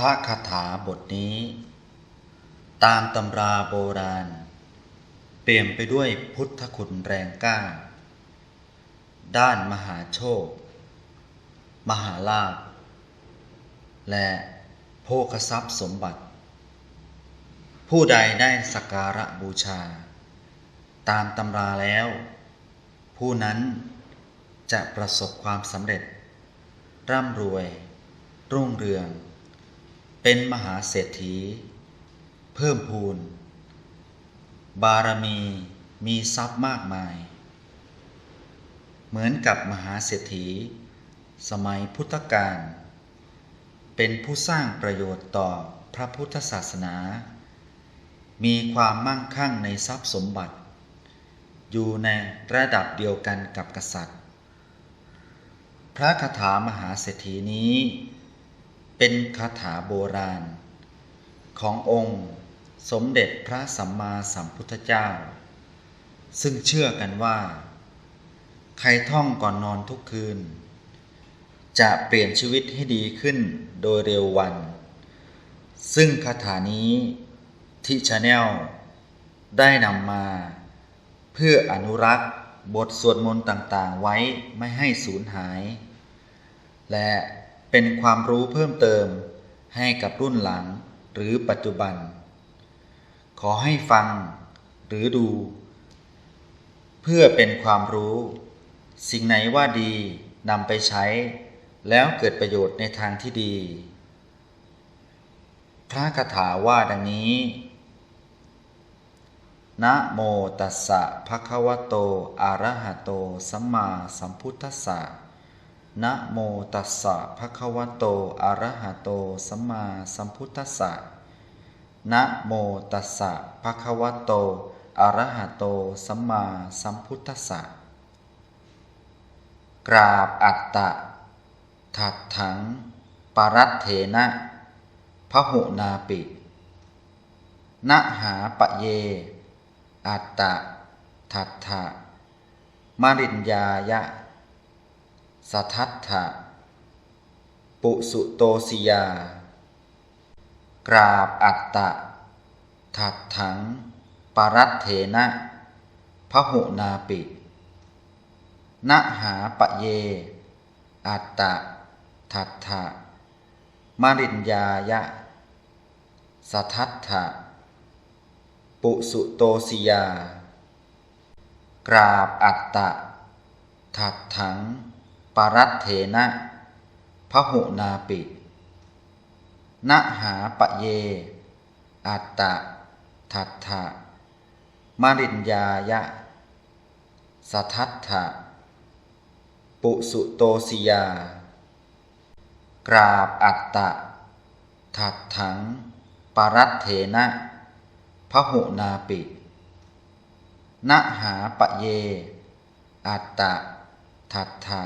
ระคาถาบทนี้ ตามตำราโบราณ เปลี่ยมไปด้วยพุทธคุณแรงกล้า ด้านมหาโชค มหาลาภและโภคทรัพย์สมบัติ ผู้ใดได้สักการะบูชา ตามตำราแล้ว ผู้นั้นจะประสบความสำเร็จ ร่ำรวย รุ่งเรือง เป็นมหาเศรษฐี เพิ่มพูน บารมีมีทรัพย์มากมาย เหมือนกับมหาเศรษฐี สมัยพุทธกาลเป็นผู้สร้างประโยชน์ต่อพระพุทธศาสนา มีความมั่งคั่งในทรัพย์สมบัติ อยู่ในระดับเดียวกันกับกษัตริย์ พระคาถามหาเศรษฐีนี้ เป็นคาถาโบราณ ขององค์สมเด็จพระสัมมาสัมพุทธเจ้า ซึ่งเชื่อกันว่า ใครท่องก่อนนอนทุกคืน จะเปลี่ยนชีวิตให้ดีขึ้นโดยเร็ววัน ซึ่งคาถานี้ที่ชาแนลได้นำมา เพื่ออนุรักษ์บทสวดมนต์ต่างๆไว้ไม่ให้สูญหาย และ เป็นความรู้เพิ่มเติมให้กับรุ่นหลังหรือปัจจุบัน ขอให้ฟังหรือดู เพื่อเป็นความรู้ สิ่งไหนว่าดีนำไปใช้ แล้วเกิดประโยชน์ในทางที่ดี พระคาถาว่าดังนี้ นะโมตัสสะภะคะวะโต อะระหะโต สัมมาสัมพุทธัสสะ นะโมตัสสะภะคะวะโต อะระหะโต สัมมาสัมพุทธัสสะ นะโมตัสสะภะคะวะโต อะระหะโต สัมมาสัมพุทธัสสะ กราบอัตตะ ถัดถัง ปรัตเถนะพหุนาปินะหาปะเย อัตตะทัตถะมริญญายะ สทัตถะ ปุสุโตสิยา กราบอัตตะ ถัดถัง ปรัตเถนะพหุนาปินะหาปะเย อัตตะทัตถะมริญญายะ สทัตถะ ปุสุโตสิยา กราบอัตตะ ถัดถัง ปรัตเถนะพหุนาปินะหาปะเย อัตตะ ทัตถะมริญญายะสัทัตถะ ปุสุโตสิยา กราบอัตตะ ถัดถัง ปรัตเถนะพหุนาปินะหาปะเย อัตตะ ทัตถะ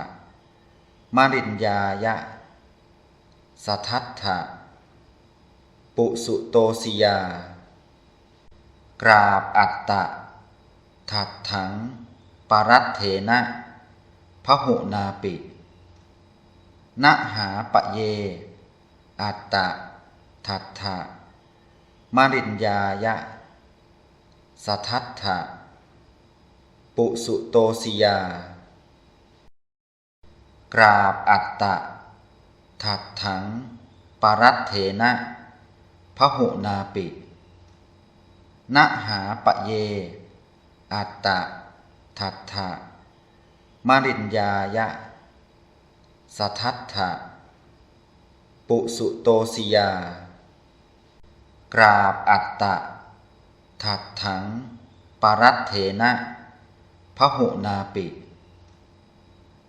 มาริญญายะ สัทัตถะ ปุสุโตสิยา กราบอัตตะ ถัดถัง ปรัตเถนะพหุนาปินะหาปะเย อัตตะทัตถะ มาริญญายะ สัทัตถะ ปุสุโตสิยา กราบอัตตะถัดถัง ปรัตเถนะพระหุนาปินะหาปะเย อัตตะทัตถะมริญญายะสัทัตถะปุสุโตสิยา กราบอัตตะถัดถัง ปรัตเถนะพหุนาปิ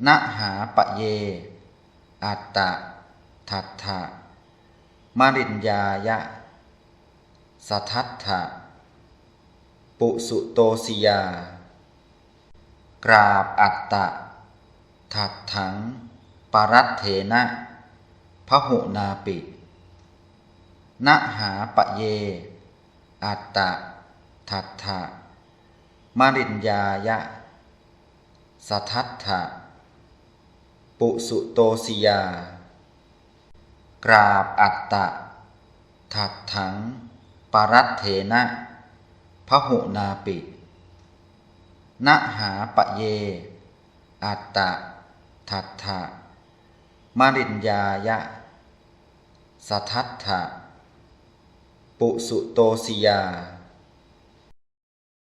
นะหาปะเย อัตตะทัตถะมาริญญายะ สัทัตถะปุสุโตสิยา กราบอัตตะถัดถัง ปรัตเถนะพหุนาปินะหาปะเย อัตตะทัตถะมาริญญายะ สัทัตถะ ปุสุโตสิยา กราบอัตตะ ถักถัง ปรัตเถนะพหุนาปินหาปะเย อัตตะทัตถะมริญญายะ สัทัตถะ ปุสุโตสิยา